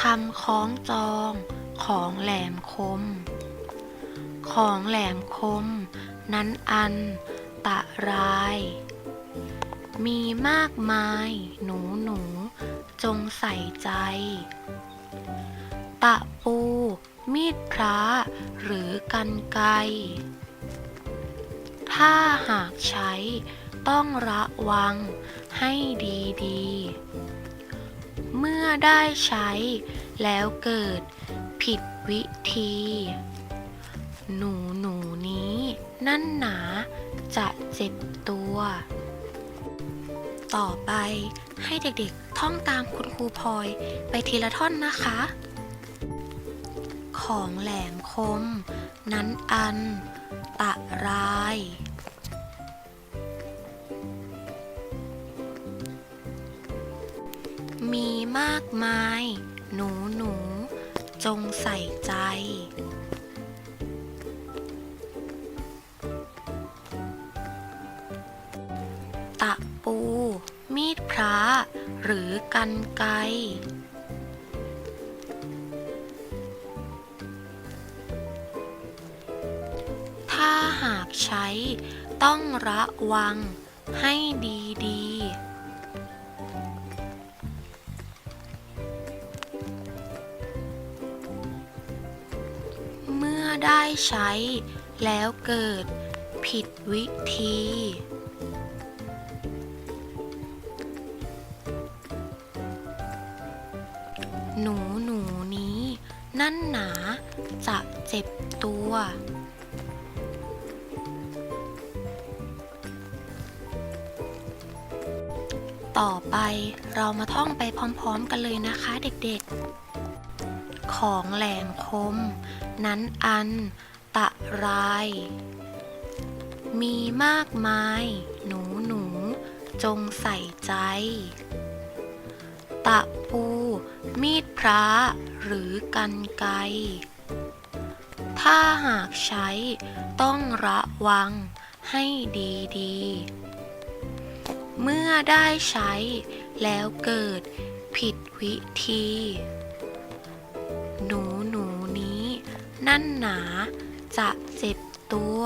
คำคล้องจองของแหลมคม ของแหลมคม นั้นอันตะราย มีมากมายหนูหนูจงใส่ใจ ตะปู มีดพระหรือกันไกถ้าหากใช้ต้องระวังให้ดีๆ เมื่อได้ใช้ แล้วเกิด ผิดวิธี หนูหนูนี้ นั่นหนา จะเจ็บตัว ต่อไปให้เด็กๆท่องตามคุณครูพลอยไปทีละท่อนนะคะ ของแหลมคม นั้นอัน ตะราย มีมากมาย หนูหนูจงใส่ใจ ตะปู มีดพระ หรือกันไกถ้าหากใช้ต้องระวังให้ดีๆ ได้ใช้ แล้วเกิดผิดวิธี หนูหนูนี้ นั่นหนาจะเจ็บตัว ต่อไปเรามาท่องไปพร้อมๆกันเลยนะคะเด็กๆ ของแหลมคม นั้นอันตะราย มีมากมาย หนูหนูจงใส่ใจ ตะปู มีดพระหรือกันไกถ้าหากใช้ต้องระวังให้ดีๆ เมื่อได้ใช้แล้วเกิดผิดวิธี หนูหนูนี้ นั่นหนา จะเจ็บตัว